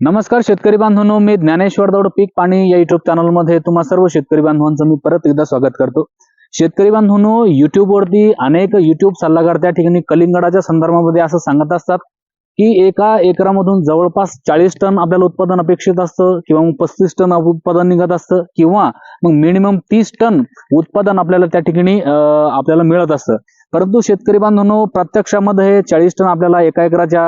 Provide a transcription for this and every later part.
नमस्कार शेतकरी बांधवांनो मी ज्ञानेश्वर दौड पीक पाणी या युट्यूब चॅनलमध्ये तुम्हा सर्व शेतकरी बांधवांचं मी परत एकदा स्वागत करतो. शेतकरी बांधवांनो युट्यूबवरती अनेक युट्यूब सल्लागार त्या ठिकाणी कलिंगडाच्या संदर्भामध्ये असं सांगत असतात की एका एकरामधून जवळपास चाळीस टन आपल्याला उत्पादन अपेक्षित असतं किंवा मग पस्तीस टन उत्पादन निघत असतं किंवा मग मिनिमम तीस टन उत्पादन आपल्याला त्या ठिकाणी आपल्याला मिळत असतं. परंतु शेतकरी बांधवांनो प्रत्यक्षामध्ये चाळीस टन आपल्याला एका एकराच्या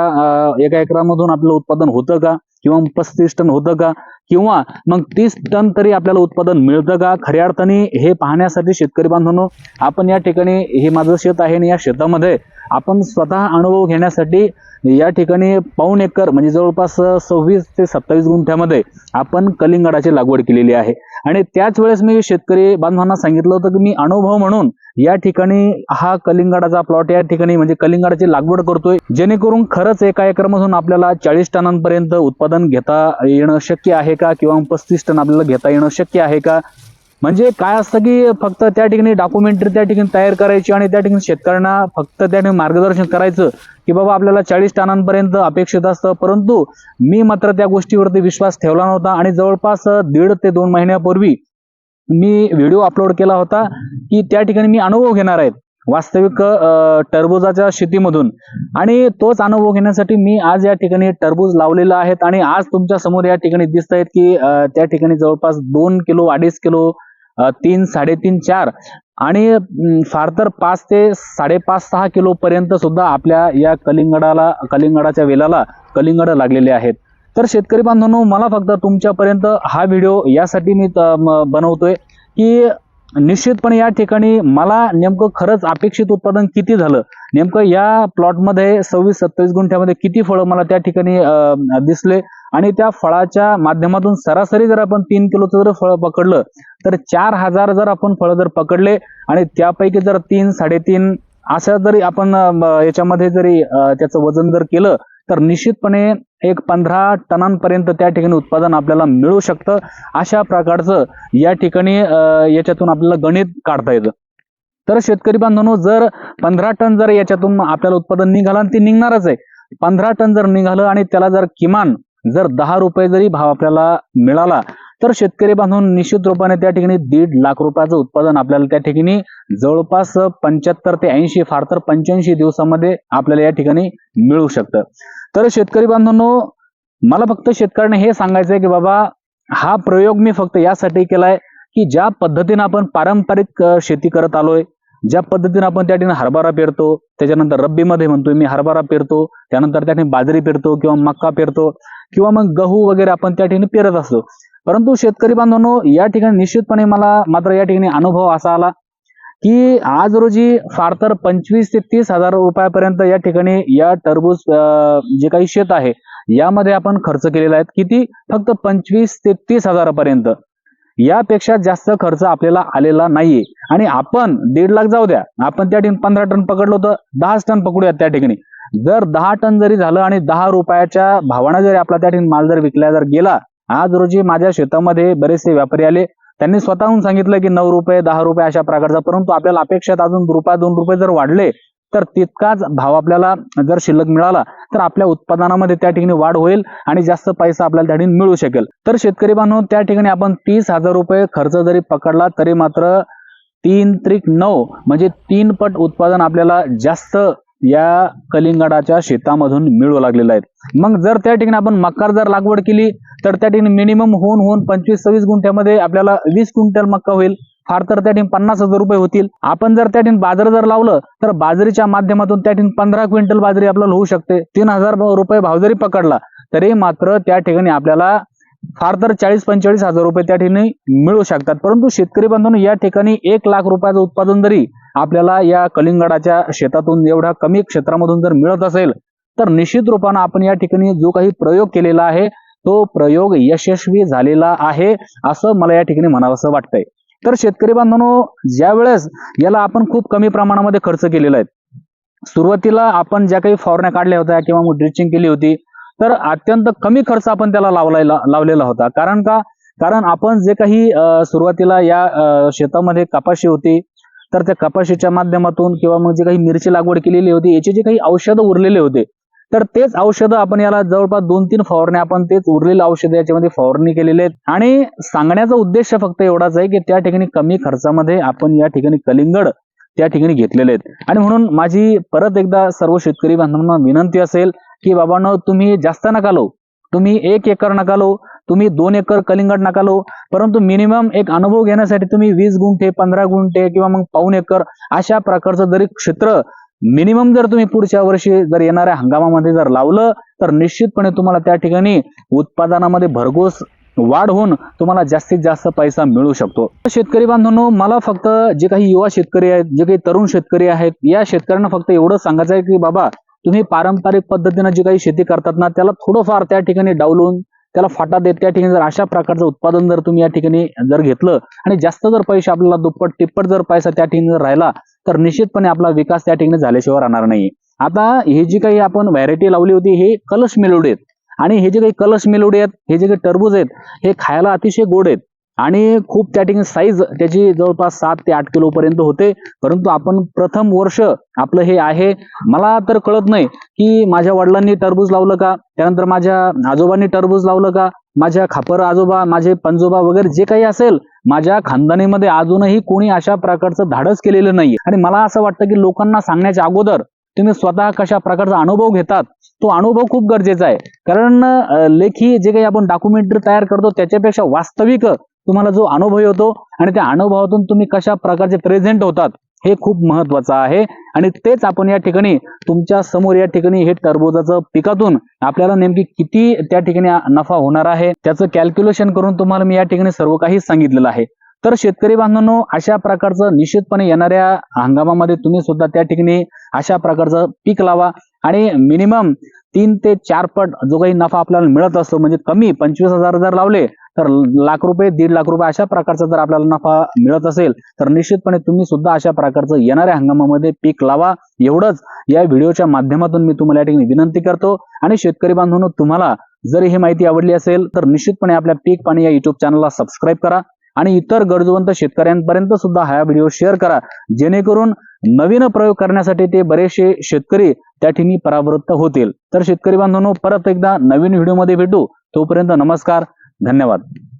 एका एकरामधून आपलं उत्पादन होतं का? किंवा पस्तीस टन होतं का? किंवा मग तीस टन तरी आपल्याला उत्पादन मिळतं का? खऱ्या अर्थाने हे पाहण्यासाठी शेतकरी बांधवांनो आपण या ठिकाणी हे माझं शेत आहे आणि या शेतामध्ये आपण स्वतः अनुभव घेण्यासाठी या ठिकाणी पाऊण एकर म्हणजे जवळपास सव्वीस ते सत्तावीस गुंठ्यामध्ये आपण कलिंगडाची लागवड केलेली आहे. आणि त्याच वेळेस मी शेतकरी बांधवांना सांगितलं होतं की मी अनुभव म्हणून या ठिकाणी हा कलिंगडाचा प्लॉट या ठिकाणी म्हणजे कलिंगडाची लागवड करतोय. जेणेकरून खरंच एका एकरमधून आपल्याला चाळीस टनांपर्यंत उत्पादन घेता येणं शक्य आहे का? किंवा पस्तीस टन आपल्याला घेता येणं शक्य आहे का? म्हणजे काय असतं की फक्त त्या ठिकाणी डॉक्युमेंटरी त्या ठिकाणी तयार करायची आणि त्या ठिकाणी शेतकऱ्यांना फक्त त्या ठिकाणी मार्गदर्शन करायचं की बाबा आपल्याला चाळीस टनांपर्यंत अपेक्षित असतं. परंतु मी मात्र त्या गोष्टीवरती विश्वास ठेवला नव्हता आणि जवळपास दीड ते दोन महिन्यापूर्वी मी व्हिडिओ अपलोड केला होता की त्या ठिकाणी मी अनुभव घेणार आहेत वास्तविक टरबुजाच्या शेतीमधून. आणि तोच अनुभव घेण्यासाठी मी आज या ठिकाणी टरबूज लावलेला आहेत आणि आज तुमच्यासमोर या ठिकाणी दिसत आहेत की त्या ठिकाणी जवळपास दोन किलो अडीच किलो तीन साडेतीन चार. आणि फार तर पाच ते साडेपाच सहा किलो पर्यंत सुद्धा आपल्या या कलिंगडाला कलिंगडाच्या वेलाला कलिंगड लागलेले आहेत. तर शेतकरी बांधवांनो मला फक्त तुमच्यापर्यंत हा व्हिडिओ यासाठी मी बनवतोय की निश्चितपणे या ठिकाणी मला नेमकं खरंच अपेक्षित उत्पादन किती झालं? नेमकं या प्लॉटमध्ये सव्वीस सत्तावीस गुंठ्यामध्ये किती फळं मला त्या ठिकाणी दिसले? आणि त्या फळाच्या माध्यमातून सरासरी जर आपण तीन किलोचं जर फळ पकडलं तर चार हजार जर आपण फळं जर पकडले आणि त्यापैकी जर तीन साडेतीन असं जरी आपण याच्यामध्ये जरी त्याचं वजन जर केलं तर निश्चितपणे एक पंधरा टनांपर्यंत त्या ठिकाणी उत्पादन आपल्याला मिळू शकतं. अशा प्रकारचं या ठिकाणी याच्यातून आपल्याला गणित काढता येतं. तर शेतकरी बांधवांनो जर पंधरा टन जर याच्यातून आपल्याला उत्पादन निघालं आणि ते निघणारच आहे पंधरा टन जर निघालं आणि त्याला जर किमान जर दहा रुपये जरी भाव आपल्याला मिळाला तर शेतकरी बांधून निश्चित रूपाने त्या ठिकाणी दीड लाख रुपयाचं उत्पादन आपल्याला त्या ठिकाणी जवळपास पंच्याहत्तर ते ऐंशी फार तर पंच्याऐंशी दिवसामध्ये आपल्याला या ठिकाणी मिळू शकतं. तर शेतकरी बांधवांनो मला फक्त शेतकऱ्यांना हे सांगायचंय की बाबा हा प्रयोग मी फक्त यासाठी केलाय की ज्या पद्धतीने आपण पारंपरिक शेती करत आलोय ज्या पद्धतीने आपण त्या ठिकाणी हरभरा पेरतो त्याच्यानंतर रब्बीमध्ये म्हणतोय मी हरभरा पेरतो त्यानंतर त्या ठिकाणी बाजरी पेरतो किंवा मक्का पेरतो किंवा मग गहू वगैरे आपण त्या ठिकाणी पेरत असतो. परंतु शेतकरी बांधवांनो या ठिकाणी निश्चितपणे मला मात्र या ठिकाणी अनुभव असा आला की आज रोजी फार तर पंचवीस ते तीस हजार रुपयापर्यंत या ठिकाणी या टरबूज जे काही शेत आहे यामध्ये आपण खर्च केलेला आहे. किती? फक्त पंचवीस ते तीस हजारापर्यंत. यापेक्षा जास्त खर्च आपल्याला आलेला नाहीये. आणि आपण दीड लाख जाऊ द्या. आपण त्या ठिकाणी पंधरा टन पकडलो तर दहाच टन पकडूया त्या ठिकाणी. जर दहा टन जरी झालं आणि दहा रुपयाच्या भावानं जरी आपला त्या ठिकाणी माल जर विकला जर गेला आज रोजी माझ्या शेतामध्ये बरेचसे व्यापारी आले. त्यांनी स्वतःहून सांगितलं की नऊ रुपये दहा रुपये अशा प्रकारचा परंतु आपल्याला अपेक्षात अजून रुपया दोन रुपये जर वाढले तर तितकाच भाव आपल्याला जर शिल्लक मिळाला तर आपल्या उत्पादनामध्ये त्या ठिकाणी वाढ होईल आणि जास्त पैसा आपल्याला त्या ठिकाणी मिळू शकेल. तर शेतकरी बांधव त्या ठिकाणी आपण तीस हजार रुपये खर्च जरी पकडला तरी मात्र तीन त्रिक नऊ म्हणजे तीन पट उत्पादन आपल्याला जास्त या कलिंगडाच्या शेतामधून मिळू लागलेलं आहे. मग जर त्या ठिकाणी आपण मकार जर लागवड केली तर त्या ठिकाणी मिनिमम होऊन होऊन पंचवीस सव्वीस गुंठ्यामध्ये आपल्याला वीस क्विंटल मक्का होईल. फार तर त्या ठिकाणी पन्नास हजार रुपये होतील. आपण जर त्या ठिकाणी बाजार जर लावलं तर बाजरीच्या माध्यमातून त्या ठिकाणी पंधरा क्विंटल बाजरी आपल्याला होऊ शकते. तीन हजार रुपये भाव जरी पकडला तरी मात्र त्या ठिकाणी आपल्याला फार तर चाळीस पंचेचाळीस हजार रुपये त्या ठिकाणी मिळू शकतात. परंतु शेतकरी बांधवांनो या ठिकाणी एक लाख रुपयाचं उत्पादन जरी आपल्याला या कलिंगडाच्या शेतातून एवढ्या कमी क्षेत्रामधून जर मिळत असेल तर निश्चित रूपानं आपण या ठिकाणी जो काही प्रयोग केलेला आहे तो प्रयोग यशस्वी झालेला आहे असं मला या ठिकाणी म्हणावंसं वाटतंय. तर शेतकरी बांधवांनो ज्या वेळेस याला आपण खूप कमी प्रमाणामध्ये खर्च केलेला आहे सुरुवातीला आपण ज्या काही फवारण्या काढल्या होत्या किंवा मग ड्रिचिंग केली होती तर अत्यंत कमी खर्च आपण त्याला लावलायला लावलेला होता. कारण का? कारण आपण जे काही सुरुवातीला या शेतामध्ये कपाशी होती तर त्या कपाशीच्या माध्यमातून किंवा मग जे काही मिरची लागवड केलेली होती याचे जे काही औषधं उरलेले होते तर तेच औषधं आपण याला जवळपास दोन तीन फवारणी आपण तेच उरलेलं औषध याच्यामध्ये फवारणी केलेले आहेत. आणि सांगण्याचा उद्देश फक्त एवढाच आहे की त्या ठिकाणी कमी खर्चामध्ये आपण या ठिकाणी कलिंगड त्या ठिकाणी घेतलेले आहेत. आणि म्हणून माझी परत एकदा सर्व शेतकरी बांधवांना विनंती असेल की बाबांनो तुम्ही जास्त नका लो तुम्ही एक एकर नका लो तुम्ही दोन एकर कलिंगड नका लो परंतु मिनिमम एक अनुभव घेण्यासाठी तुम्ही वीस गुंठे पंधरा गुंठे किंवा मग पाऊन एकर अशा प्रकारचं जरी क्षेत्र मिनिमम जर तुम्ही पुढच्या वर्षी जर येणाऱ्या हंगामामध्ये जर लावलं तर निश्चितपणे तुम्हाला त्या ठिकाणी उत्पादनामध्ये भरघोस वाढ होऊन तुम्हाला जास्तीत जास्त पैसा मिळू शकतो. शेतकरी बांधवांनो मला फक्त जे काही युवा शेतकरी आहेत जे काही तरुण शेतकरी आहेत या शेतकऱ्यांना फक्त एवढं सांगायचं आहे की बाबा तुम्ही पारंपरिक पद्धतीनं जी काही शेती करतात ना त्याला थोडंफार त्या ठिकाणी डावलून त्याला फाटा देत त्या ठिकाणी जर अशा प्रकारचं उत्पादन जर तुम्ही या ठिकाणी जर घेतलं आणि जास्त जर पैसे आपल्याला दुप्पट तिप्पट जर पैसा त्या ठिकाणी जर राहिला तर निश्चितपणे आपला विकास त्या ठिकाणी झाल्याशिवाय राहणार नाही. आता हे जी काही आपण व्हॅरायटी लावली होती हे कलश मेलोडी आहेत. आणि हे जे काही कलश मेलोडी आहेत हे जे काही टरबूज आहेत हे खायला अतिशय गोड आहेत. आणि खूप त्या ठिकाणी साईज त्याची जवळपास सात ते आठ किलो पर्यंत होते. परंतु आपण प्रथम वर्ष आपलं हे आहे. मला तर कळत नाही की माझ्या वडिलांनी टरबूज लावलं का? त्यानंतर माझ्या आजोबांनी टरबूज लावलं का? माझ्या खापर आजोबा माझे पंजोबा वगैरे जे काही असेल माझ्या खानदानीमध्ये अजूनही कोणी अशा प्रकारचं धाडस केलेलं नाही आणि मला असं वाटतं की लोकांना सांगण्याच्या अगोदर तुम्ही स्वतः कशा प्रकारचा अनुभव घेतात तो अनुभव खूप गरजेचा आहे. कारण लेखी जे काही आपण डॉक्युमेंटरी तयार करतो त्याच्यापेक्षा वास्तविक तुम्हाला जो अनुभव येतो आणि त्या अनुभवातून तुम्ही कशा प्रकारचे प्रेझेंट होतात हे खूप महत्वाचं आहे. आणि तेच आपण या ठिकाणी तुमच्यासमोर या ठिकाणी हे टरबुजाचं पिकातून आपल्याला नेमकी किती त्या ठिकाणी नफा होणार आहे त्याचं कॅल्क्युलेशन करून तुम्हाला मी या ठिकाणी सर्व काही सांगितलेलं आहे. तर शेतकरी बांधवांनो अशा प्रकारचं निश्चितपणे येणाऱ्या हंगामामध्ये तुम्ही सुद्धा त्या ठिकाणी अशा प्रकारचं पीक लावा. आणि मिनिमम तीन ते चार पट जो काही नफा आपल्याला मिळत असतो म्हणजे कमी पंचवीस हजार जर लावले तर लाख रुपये दीड लाख रुपये अशा प्रकारचा जर आपल्याला नफा मिळत असेल तर निश्चितपणे तुम्ही सुद्धा अशा प्रकारचं येणाऱ्या हंगामामध्ये पीक लावा. एवढंच या व्हिडिओच्या माध्यमातून मी तुम्हाला या ठिकाणी विनंती करतो. आणि शेतकरी बांधवांनो तुम्हाला जर ही माहिती आवडली असेल तर निश्चितपणे आपल्या पीक पाणी या युट्यूब चॅनलला सबस्क्राईब करा. आणि इतर गरजवंत शेतकऱ्यांपर्यंत सुद्धा हा व्हिडिओ शेअर करा. जेणेकरून नवीन प्रयोग करण्यासाठी ते बरेचसे शेतकरी त्या ठिकाणी परावृत्त होतील. तर शेतकरी बांधवांनो परत एकदा नवीन व्हिडिओमध्ये भेटू. तोपर्यंत नमस्कार. धन्यवाद.